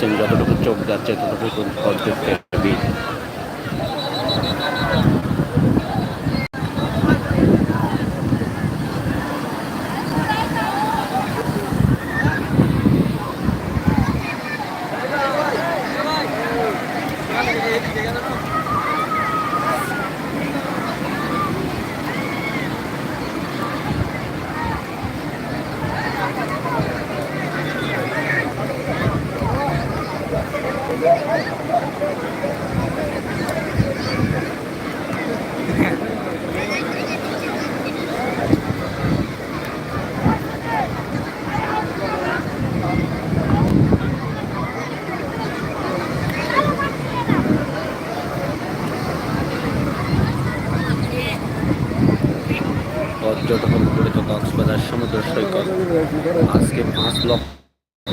দেখতে পাচ্ছেন যতটুকু চোখ যাচ্ছে ততটুকু পর্যটকের ভিড় পর্যটক মুখরিত কক্সবাজার সমুদ্র সৈকত আজকে পাঁচ লক্ষ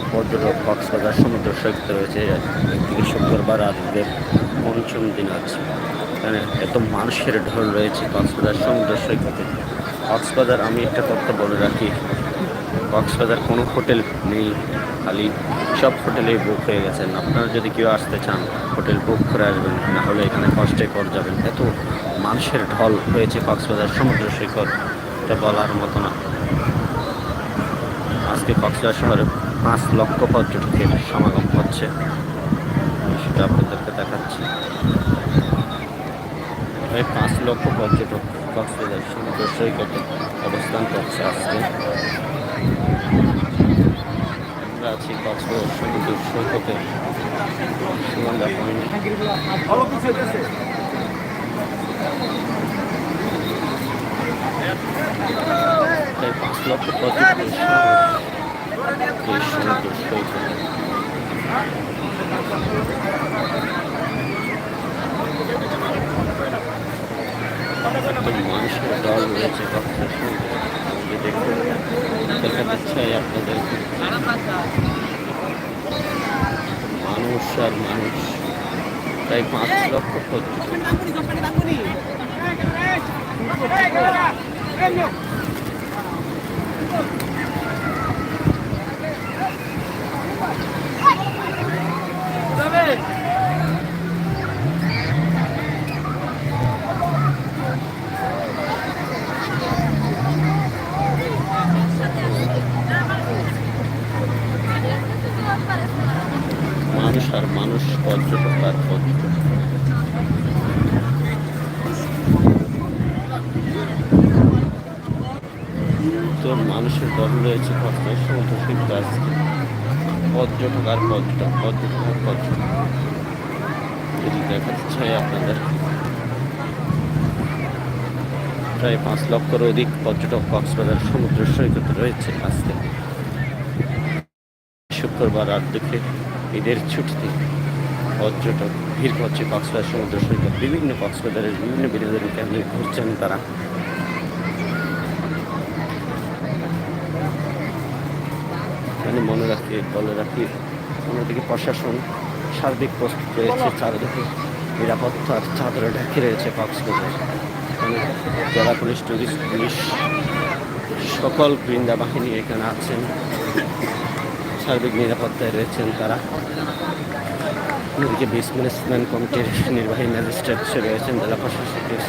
পর্যটক সৈকতে রয়েছে শুক্রবার আজকের পঞ্চম দিন আছে এখানে এত মানুষের ঢল রয়েছে কক্সবাজার সমুদ্র সৈকতে। কক্সবাজার, আমি একটা তথ্য বলে রাখি, কক্সবাজার কোনো হোটেল নেই, খালি সব হোটেলেই বুক হয়ে গেছেন। আপনারা যদি কেউ আসতে চান, হোটেল বুক করে আসবেন, না হলে এখানে কষ্টে কর যাবেন। এত মানুষের ঢল হয়েছে কক্সবাজার সমুদ্র সৈকত, এটা বলার মতো না। আজকে কক্সবাজার শহরে পাঁচ লক্ষ পর্যটকের সমাগম হচ্ছে। সেটা আপনাদেরকে দেখাচ্ছি। প্রায় পাঁচ লক্ষ পর্যটক কক্সবাজার সমুদ্র সৈকতে অবস্থান করছে আজকে। আমরা আছি কক্সবাজার সমুদ্র সৈকতে। সুগন্ধা পয়েন্ট। সমাগম এই সমুদ্র সৈকতে একদম মানুষের দেখাতে চাই আপনাদের মানুষ আর মানুষ প্রায় পাঁচ লক্ষ পর্যটক মানুষ আর মানুষ পর্যটক আর পর্যটক তো মানুষের দল রয়েছে কক্সবাজার সমুদ্র সৈকত আজকে পর্যটক আর পর্যটক পর্যটক আর পর্যটক যদি দেখাতে চাই আপনাদের, প্রায় পাঁচ লক্ষের অধিক পর্যটক কক্সবাজার সমুদ্র সৈকতে রয়েছে আজকে। শুক্রবার রাত দেখে ঈদের ছুটিতে পর্যটক ভিড় করছে কক্সবাজার সমুদ্র সৈকত বিভিন্ন কক্সবাজারের বিভিন্ন বিনোদনী কেন্দ্রে ঘুরছেন তারা। মানে মনে রাখি বলে রাখি অন্যদিকে প্রশাসন সার্বিক প্রস্তুত রয়েছে চারিদিকে নিরাপত্তার চাদরে ঢেকে রয়েছে কক্সবাজার। এখানে জেলা পুলিশ টুরিস্ট পুলিশ সকল বৃন্দা বাহিনী এখানে আছেন। সার্বিক নিরাপত্তায় রয়েছেন তারা। অন্যদিকে বিস ম্যানেজমেন্ট কমিটির নির্বাহী ম্যাজিস্ট্রেট রয়েছেন জেলা প্রশাসকের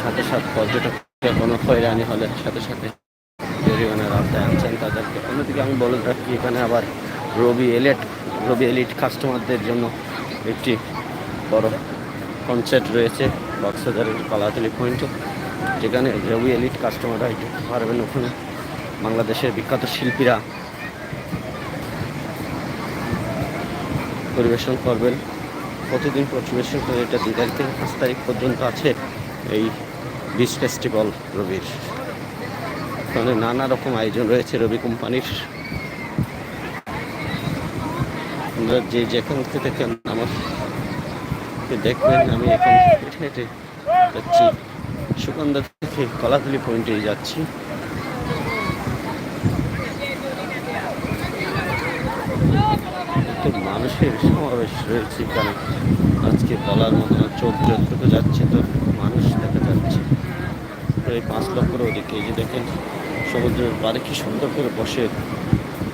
সাথে সাথে পর্যটককে কোনো হয়রানি হলে সাথে সাথে জরিমানার আওতায় আনছেন তাদেরকে। অন্যদিকে আমি বলে রাখি, এখানে আবার রবি এলিট রবি এলিট কাস্টমারদের জন্য একটি বড় কনসার্ট রয়েছে কক্সবাজারের কলাতলি পয়েন্টে যেখানে রবি এলিট কাস্টমাররা যেতে পারবেন ওখানে। বাংলাদেশের বিখ্যাত শিল্পীরা পরিবেশন করবেন। প্রতিদিন পরিবেশন করে এটা দুই তারিখ থেকে পাঁচ তারিখ পর্যন্ত আছে এই বিচ ফেস্টিভ্যাল রবির। ওখানে নানা রকম আয়োজন রয়েছে রবি কোম্পানির। আমরা যে যেখান থেকে আমার দেখবেন, আমি এখন হেঁটে যাচ্ছি, সুগন্ধা থেকে কলাতলি পয়েন্টে যাচ্ছি। মানুষের সমাবেশ রয়েছে এখানে। আজকে বলার মতো না, চোখ যতটুকু যাচ্ছে তো মানুষ দেখা যাচ্ছে। প্রায় পাঁচ লক্ষ ওদিকে এই যে দেখেন, সমুদ্রের বাড়ি কি সুন্দর করে বসে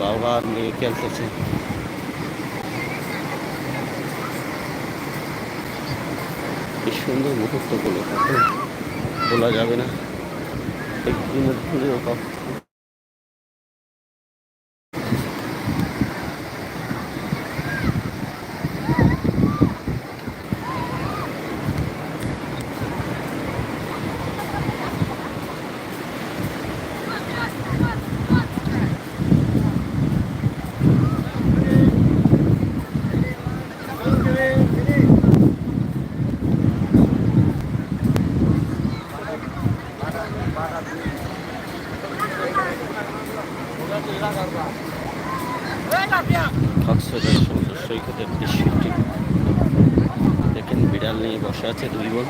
বাবা মেয়ে খেলতেছে। এই সুন্দর মুহূর্তগুলো বলা যাবে না। একদিনের কখনো দেখেন বিড়াল নিয়ে বসে আছে দুই বোন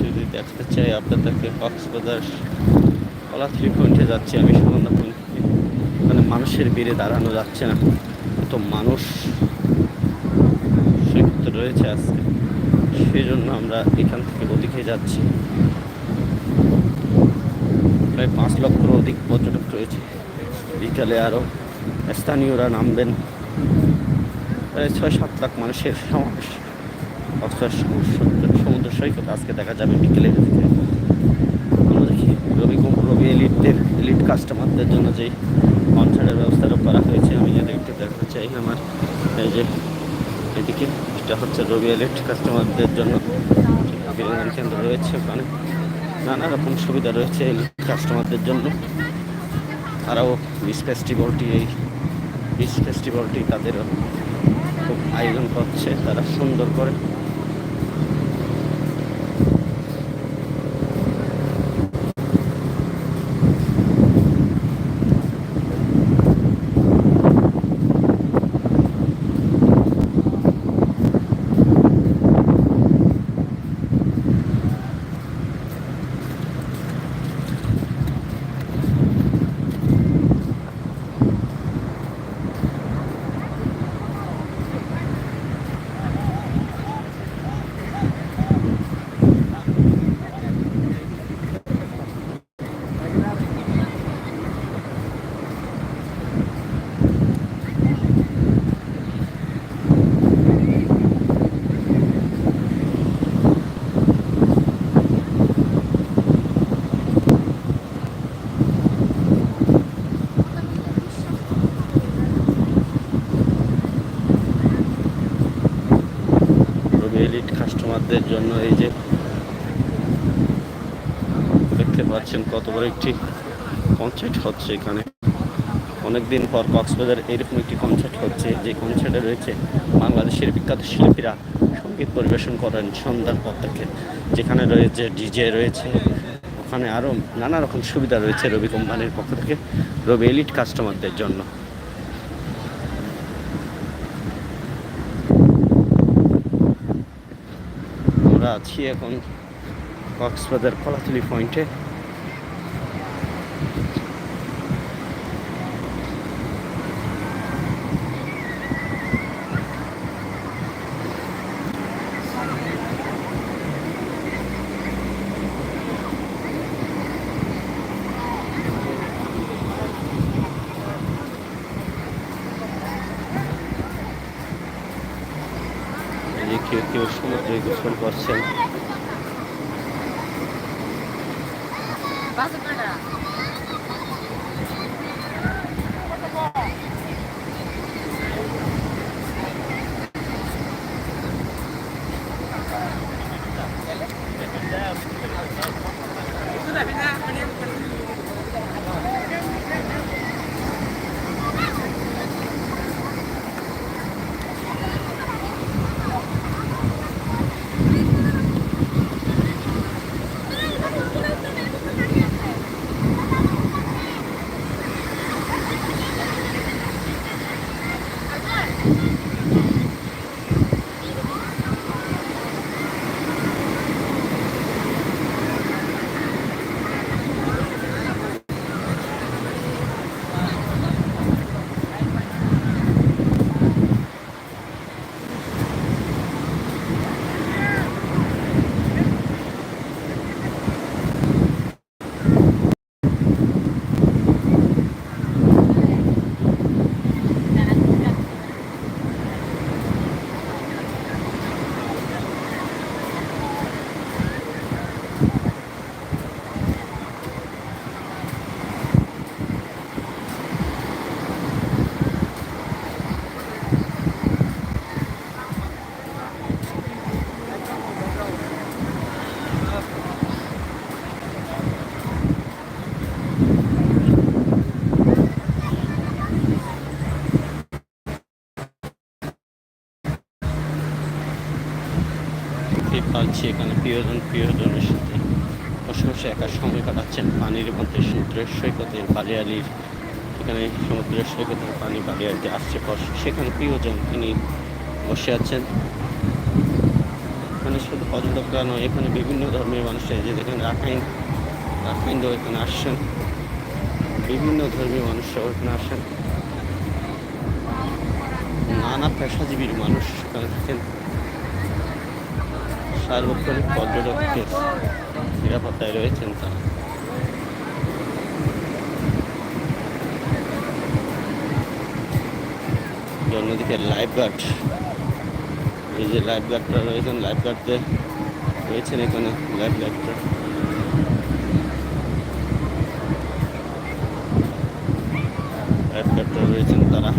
যদি দেখতে চাই আপনাদেরকে কক্সবাজার কলা পয়েন্টে যাচ্ছি আমি থেকে। ওখানে মানুষের ভিড়ে দাঁড়ানো যাচ্ছে না। তো মানুষ সৈকত রয়েছে আজকে। সেই জন্য আমরা এখান থেকে ওদিকে যাচ্ছি। প্রায় পাঁচ লক্ষের অধিক পর্যটক রয়েছে। বিকালে আরও স্থানীয়রা নামবেন। প্রায় ছয় সাত লাখ মানুষের সমাবেশ। সমুদ্র- সমুদ্র সৈকত। আজকে দেখা যাবে বিকেলের দিকে দেখি রবি রবি এলিটদের, এলিট কাস্টমারদের জন্য যেই কনসার্টের ব্যবস্থাটা করা হয়েছে, আমি যদি একটু দেখাতে চাই আমার। এই যে এদিকে, এটা হচ্ছে রবি এলিট কাস্টমারদের জন্য। বিনোদন কেন্দ্র রয়েছে ওখানে। নানা রকম সুবিধা রয়েছে এলিট কাস্টমারদের জন্য। তারাও বিচ ফেস্টিভ্যালটি, এই বিচ ফেস্টিভ্যালটি তাদেরও খুব আয়োজন করছে। তারা সুন্দর করে রবি এলিট কাস্টমারদের জন্য এই যে দেখতে পাচ্ছেন কত বড় একটি কনসার্ট হচ্ছে এখানে। অনেকদিন পর কক্সবাজার এরকম একটি কনসার্ট হচ্ছে। যে কনসার্টে রয়েছে বাংলাদেশের বিখ্যাত শিল্পীরা সংগীত পরিবেশন করেন সন্ধ্যার পর থেকে। যেখানে রয়েছে ডিজে রয়েছে, ওখানে আরও নানা রকম সুবিধা রয়েছে রবি কোম্পানির পক্ষ থেকে রবি এলিট কাস্টমারদের জন্য। আমরা আছি এখন কক্সবাজার কলাতলি পয়েন্টে দেখতেই এখানে প্রিয়জন প্রিয়জনের সাথে। বসে বসে একা সময় কাটাচ্ছেন পানির মধ্যে সমুদ্রের সৈকতের বালিয়ালির। এখানে সমুদ্রের সৈকতের পানি বালিয়ালিতে আসছে। পর সেখানে প্রিয়জন তিনি বসে আছেন। এখানে শুধু পর্যটকরা নয়, এখানে বিভিন্ন ধর্মের মানুষ এই যে দেখেন রাখাইন রাখাইনরাও এখানে আসছেন। বিভিন্ন ধর্মীয় মানুষরাও এখানে আসেন নানা পেশাজীবীর মানুষ এখানে থাকেন। সার্বক্ষণিক পর্যটকদের নিরাপত্তায় রয়েছেন তারা। অন্যদিকে লাইফ গার্ড এই যে লাইফ গার্ডরা রয়েছেন লাইফ গার্ডদের রয়েছেন এখানে লাইফ গার্ডরা লাইফ রয়েছেন তারা।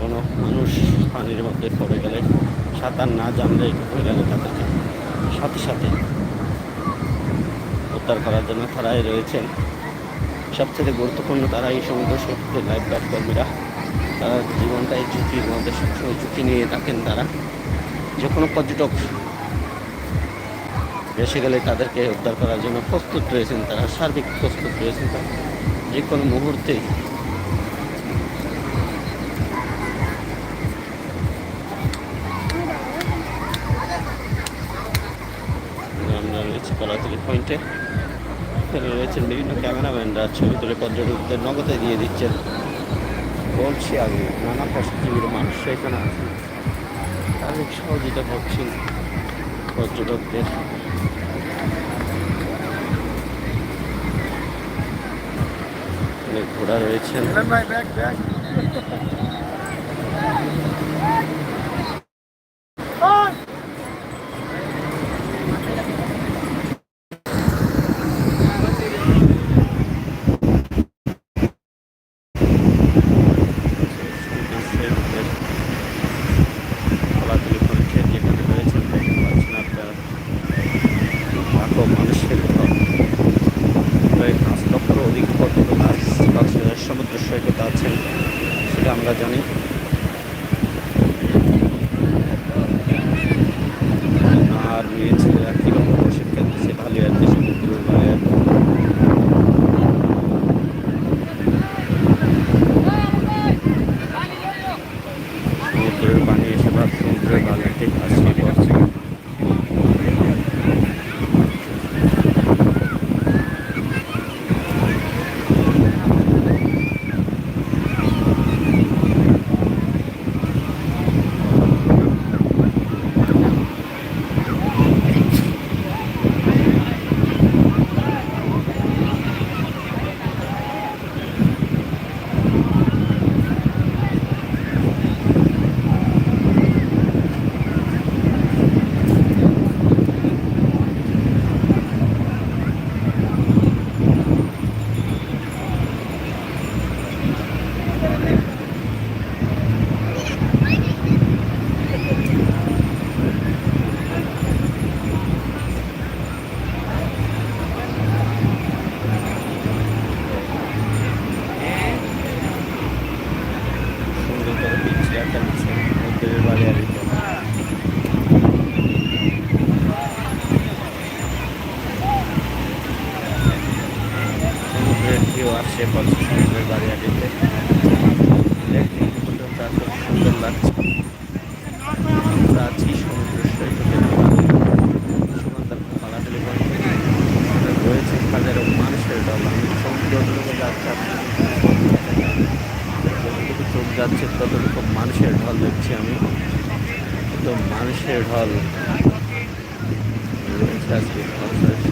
কোনো মানুষ পানির মধ্যে পড়ে গেলে সাঁতার না জানলে হয়ে গেলে তাদেরকে সাথে সাথে উদ্ধার করার জন্য তারাই রয়েছেন। সবচেয়ে গুরুত্বপূর্ণ তারা এই সমুদ্র সত্যি লাইফ গার্ড কর্মীরা। তারা জীবনটাই ঝুঁকির মধ্যে সবসময় ঝুঁকি নিয়ে থাকেন তারা। যে কোনো পর্যটক এসে গেলে তাদেরকে উদ্ধার করার জন্য প্রস্তুত রয়েছেন তারা, সার্বিক প্রস্তুত রয়েছেন তারা। যে কোনো মুহূর্তেই এখানে বিভিন্ন ক্যামেরাম্যানরা ছবি তুলে পর্যটকদের নগদে দিয়ে দিচ্ছেন। বলছি আমি, নানা পেশাজীবীর মানুষ এখানে আছেন তাদের সহযোগিতা করছেন পর্যটকদের। ঘোড়া রয়েছেন। যতটুকু চোখ যাচ্ছে ততটুকু মানুষের ঢল দেখছি আমি। মানুষের ঢল। আজকে।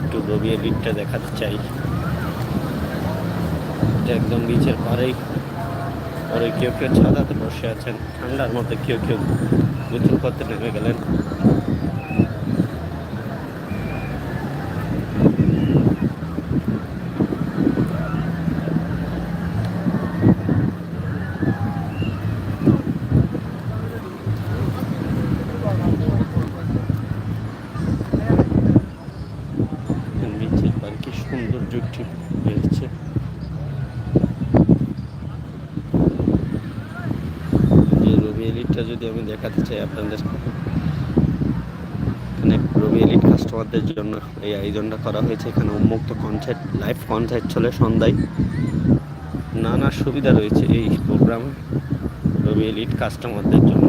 একটু গভীর লিটটা দেখাতে চাই। একদম বিচের পাড়েই। পরে কেউ কেউ ছাদাতে বসে আছেন। ঠান্ডার মধ্যে কেউ কেউ গোসল করতে নেমে গেলেন বিচের পাড়ে কি সৌন্দর্য ঠিক রয়েছে এই রবি এলিটটা যদি আমি দেখাতে চাই আপনাদের। এখানে রবি এলিট কাস্টমারদের জন্য এই আয়োজনটা করা হয়েছে। এখানে উন্মুক্ত কনসার্ট লাইভ কনসার্ট চলে সন্ধ্যায়। নানা সুবিধা রয়েছে এই প্রোগ্রামে রবি এলিট কাস্টমারদের জন্য।